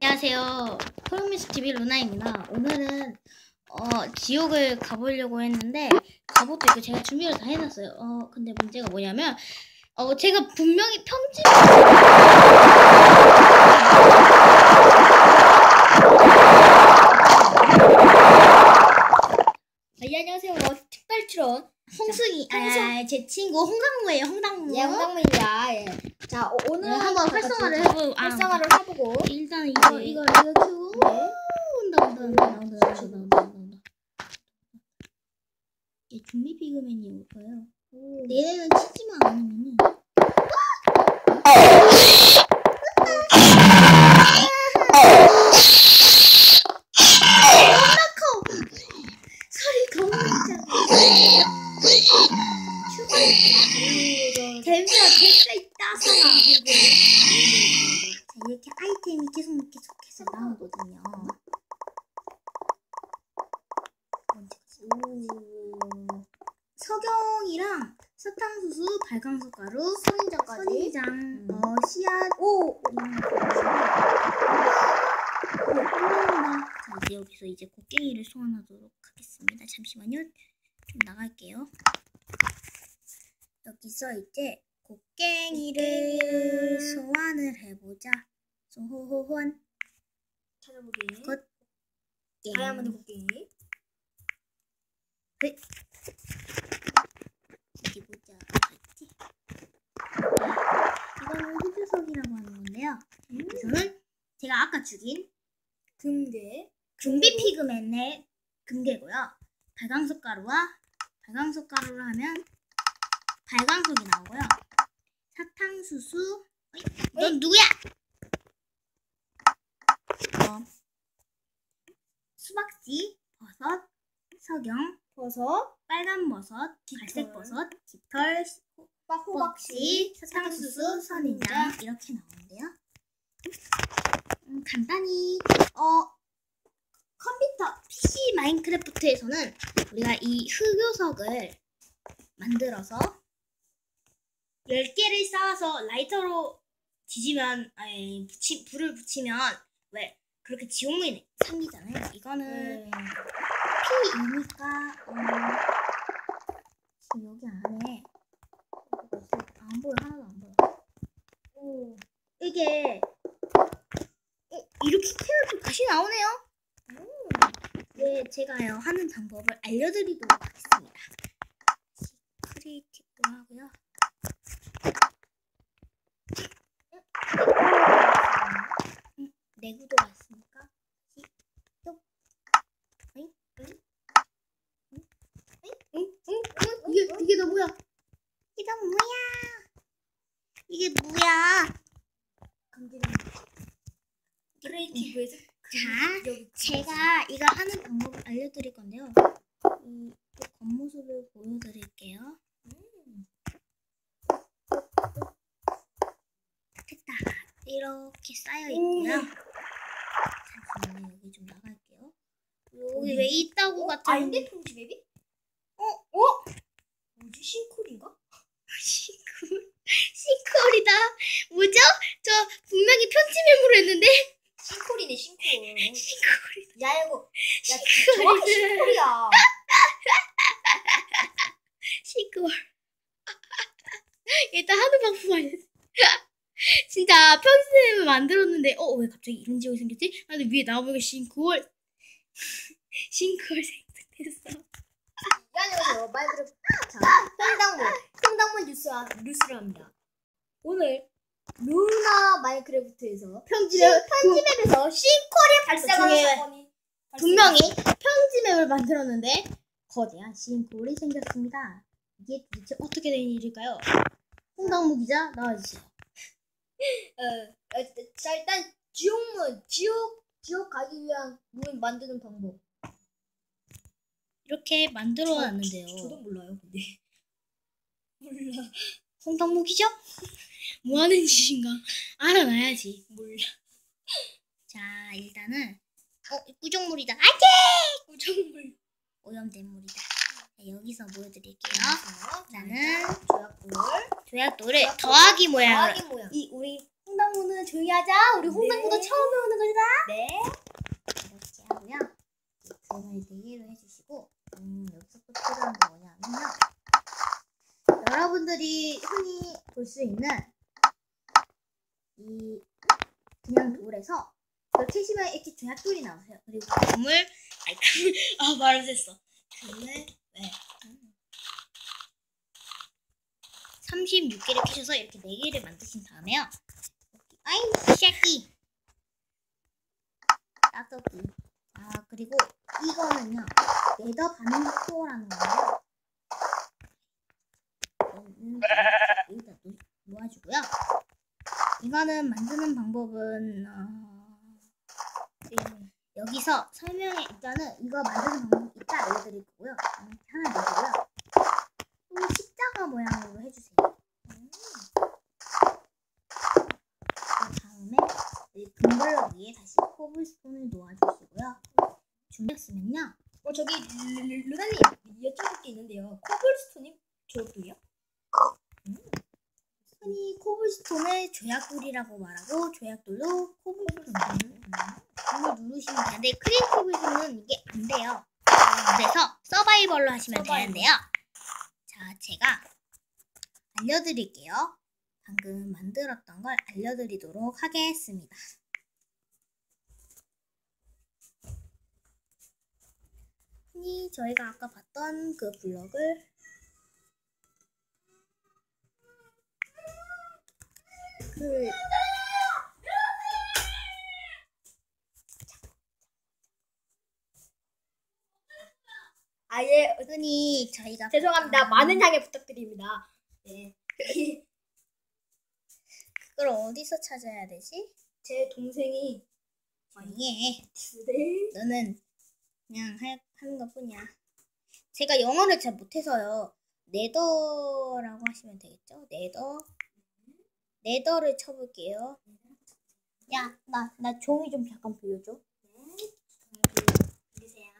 안녕하세요. 호롱미스 TV 루나입니다. 오늘은 어, 지옥을 가보려고 했는데 갑옷도 있고 제가 준비를 다 해놨어요. 어, 근데 문제가 뭐냐면 어, 제가 분명히 편집 아, 예, 안녕하세요. 뭐, 특별출연 홍승이, 아, 예, 제 친구 홍상무예요. 홍상무. 예, 홍상무입니다. 예. 자, 오, 늘 네, 한번 활성화를 해보, 아, 활성화를 해보고. 일단 이제 어, 이걸 이거 큐. 네. 온다 온다 온다 온다 온다 온다 온다. 이게 좀비 비그맨이 올 거예요. 얘네는 치지만 않으면은. 아! 아! 발광석가루, 선인장까지. 선인장, 음. 어, 씨앗, 오! 올라온다. 자 이제 여기서 이제 곡괭이를 소환하도록 하겠습니다. 잠시만요. 좀 나갈게요. 여기서 이제 곡괭이를 소환을 해보자. 소환. 찾아보기. 굿. 다이아몬드 곡괭이. 어디 보자. 어디? 이거는 후드석이라고 하는 건데요. 우선은 제가 아까 죽인 금괴. 좀비 피그맨의 금괴고요. 발광석 가루와 발광석 가루를 하면 발광석이 나오고요. 사탕수수. 어이, 넌 누구야? 어, 수박씨, 버섯, 석영, 버섯. 빨간 버섯, 갈색 버섯, 깃털, 호박씨, 사탕수수, 선인장 이렇게 나오는데요. 음, 간단히 어 컴퓨터 PC 마인크래프트에서는 우리가 이 흑요석을 만들어서 10개를 쌓아서 라이터로 지지면 아니 붙이, 불을 붙이면 왜 그렇게 지옥문이 생기잖아요. 이거는 네. P이니까 어, 지금 여기 안에 안 보여 하나도 안 보여. 오 이게 어, 이렇게 태워도 다시 나오네요. 네 제가요 하는 방법을 알려드리도록 하겠습니다. 시크릿으로 하고요. 음, 내구도가 있으니까? 이게 이게 너 뭐야? 너 뭐야? 이게 뭐야? 금괴는 크리에이티브에서 자, 제가 이거 하는 방법을 알려드릴 건데요. 이, 또 겉모습을 보여드릴게요. 음. 됐다. 이렇게 쌓여 있고요. 잠시만요. 여기 좀 나갈게요. 여기 어디? 왜 있다고 같은 아닌데 통지맵이? 어? 어? 뭐지 싱콜인가? 시쿨 시쿨이다. 뭐죠? 저 분명히 편지 메모를 했는데 싱콜. 시쿨이다. 야 이거 야. 정확히 싱콜이야. 시골. 일단 하는 방법 알려줘. 진짜 평소에 만들었는데, 어, 왜 갑자기 이런 지역이 생겼지? 아, 근데 위에 나무가 싱골. 싱골 생겼어. 안녕하세요 자 홍당무 홍당무 뉴스 뉴스를 합니다. 오늘 루나 마이크래프트에서 평지, 편집앱에서 싱콜이 발생하는 중에 사건이 분명히 평지맵을 만들었는데, 거대한 싱골이 생겼습니다. 이게 도대체 어떻게 된 일일까요? 홍당무 기자, 나와주세요. 어, 어, 자 일단 지옥문 지옥 지옥 가기 위한 문 만드는 방법. 이렇게 만들어 놨는데요. 저도 몰라요, 근데. 몰라. 홍당무기죠? 뭐 하는 짓인가? 알아놔야지. 몰라. 자, 일단은 어, 꾸정물이다. 안돼! 꾸정물. 오염된 물이다. 자, 네, 여기서 보여드릴게요. 나는 조약돌. 조약돌을 더하기 모양. 더하기 모양. 이 우리 홍당무는 조용히 하자. 우리 네. 홍당무도 네. 처음 배우는 거다. 네. 이렇게 하고요. 그걸 대기로 네 해주시고 음, 여기서 또 필요한 게 뭐냐면요. 여러분들이 흔히 볼 수 있는 이 그냥 돌에서 이렇게 치면 이렇게 조약돌이 나오세요. 그리고 금을 아이 금, 아 말을 했어. 금을 네. 36개를 캐셔서 이렇게 4개를 만드신 다음에요. 아이 새끼 따뜻기 아 그리고 이거는요 네더 반응 속도라는 거예요. 얘는 여기다 놓- 놓아주고요. 이거는 만드는 방법은 어, 음, 여기서 설명에 일단은 이거 만드는 방법 이따 알려드릴 거고요. 음, 하나 넣고요. 또 십자가 모양으로 해주세요. 음. 그 다음에 이 금블럭 위에 다시 코블스톤을 놓아주시고요. 준비했으면요. 어 저기 루- 루나님 여쭤볼 게 있는데요. 코블스톤이 저도요? 흔히 코블스톤을 조약돌이라고 말하고 조약돌도 코블스톤 이걸 누르시면 되는데 크리에이티브에서는 이게 안 돼요. 그래서 서바이벌로 하시면 서바이벌. 되는데요. 자, 제가 알려드릴게요. 방금 만들었던 걸 알려드리도록 하겠습니다. 흔히 저희가 아까 봤던 그 블럭을 그 아예 흔히 저희가 죄송합니다. 봤던 많은 양해 부탁드립니다. 네. 그걸 어디서 찾아야 되지? 제 동생이 아니, 네. 너는 그냥 할, 하는 것 뿐이야. 제가 영어를 잘 못해서요. 네더라고 하시면 되겠죠? 네더. 네더를 쳐볼게요. 야, 나, 나 종이 좀 잠깐 빌려줘. 드세요.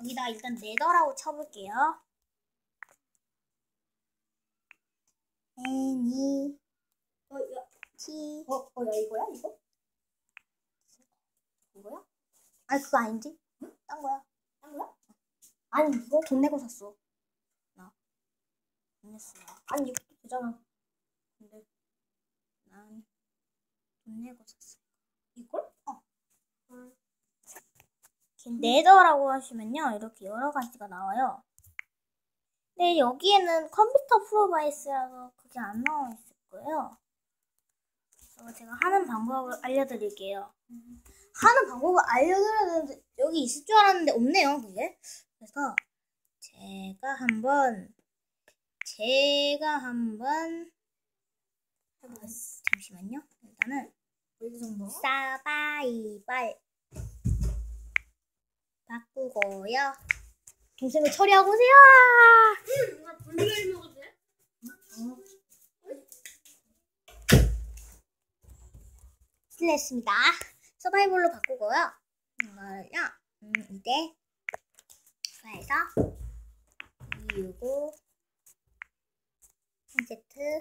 여기다 일단 네더라고 쳐볼게요. N, E, 어, 야, T. 어, 어, 야 이거야 이거? 이거야? 아니, 그거 아닌지? 딴 거야. 딴 거야? 아니, 이거 돈 내고 샀어. 나. 돈 냈어. 나. 아니 이것도 되잖아. 근데 난 돈 내고 샀어. 이걸? 네더라고 하시면요 이렇게 여러 가지가 나와요. 근데 여기에는 컴퓨터 프로바이스라서 그게 안 나와 있을 거예요. 그래서 제가 하는 방법을 알려드릴게요. 하는 방법을 알려드려야 되는데 여기 있을 줄 알았는데 없네요 그게. 그래서 제가 한번 제가 한번 해보겠 잠시만요. 일단은 정도? 사바이벌 바꾸고요. 동생을 처리하고 오세요. 나 분리를 먹어도 돼? 실례했습니다. 서바이벌로 바꾸고요. 이거를요. 음, 이제 해서 265 1세트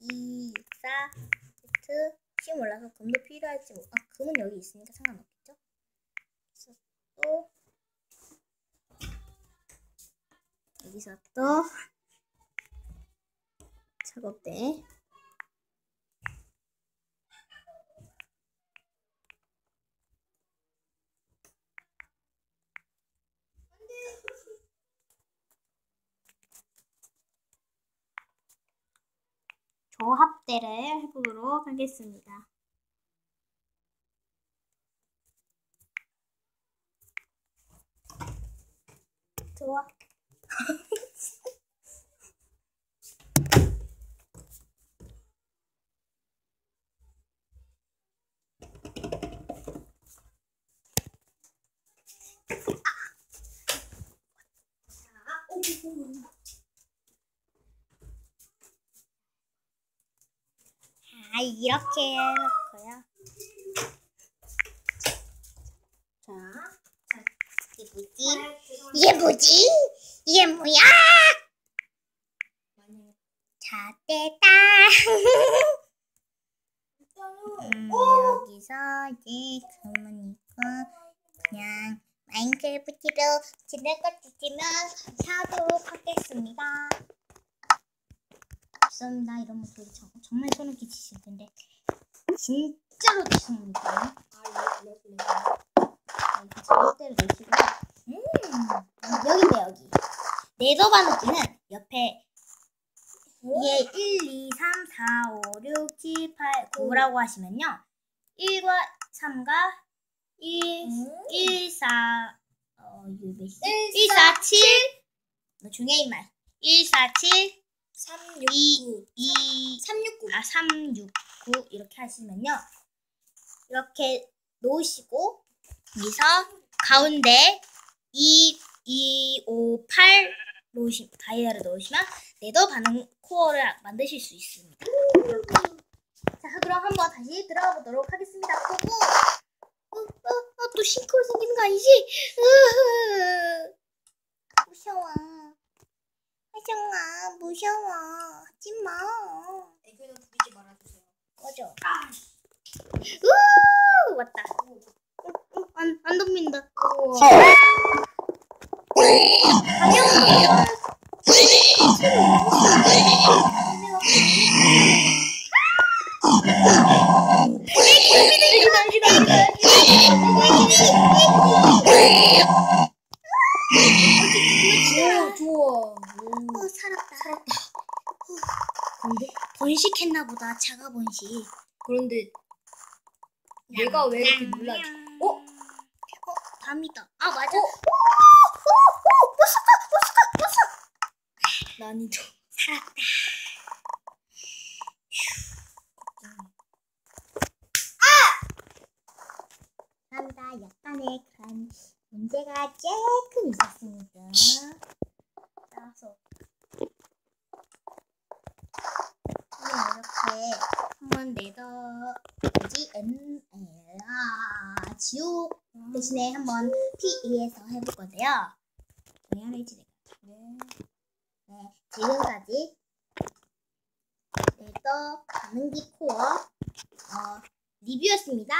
264 세트 혹시 몰라서 금도 필요할지 모- 아 금은 여기 있으니까 상관없겠죠? 그래서 또 여기서 또 작업대 조합대를 해보도록 하겠습니다. 좋아. 아, 이렇게 해놓고요. 자, 이게 뭐지? 이게 뭐지? 이게 뭐야? 자, 됐다. 음, 여기서 이제 그러니까 그냥 마인크래프트로 지나가 주시면 사도록 하겠습니다. 죄송합니다. 이런 목소리 정, 정말 소름 끼치실 텐데 진짜로 죄송합니다. 아, 네, 네, 네. 이렇게 절대로 내시고 음, 여기네 여기. 네더 바느질은 옆에 이게 1, 2, 3, 4, 5, 6, 7, 8, 9라고 하시면요. 1과 3가 1, 음. 1, 4, 어, 이거 몇 시? 1, 1, 4, 7. 너 중에 이 말. 1, 4, 7, 3, 6, 2, 9. 2, 3, 6, 9. 아, 3, 6, 9 이렇게 하시면요. 이렇게 놓으시고 여기서 가운데 2, 2, 5, 8 놓으시, 다이아를 넣으시면 네더 반응 코어를 만드실 수 있습니다. 자, 그럼 한번 다시 들어가 보도록 하겠습니다. 어, 어, 어, 또 싱크홀 생기는 거 아니지? 으흐. 무서워. 하정아, 무서워. 하지 마. 애교는 부리지 말아주세요. 꺼져. 우! 왔다. 어, 어, 안, 안 덤빈다. 좋아, 좋아. 오. 어, 살았다. 살았다. 근데 번식했나 보다. 자가 번식. 그런데 얘가 왜 이렇게 놀라지? 어? 어, 밤이다. 아, 맞아. 어? 어, 난이도. 살았다. 감사합니다. 약간의 그런 문제가 조금 있었습니다. 따라서 이렇게 한번 내더 뭐지? N 아 지옥 대신에 한번 P2에서 해볼 건데요. 미안해지 내가. 네. 네, 지금까지 내더 반응기 코어 어, 리뷰였습니다.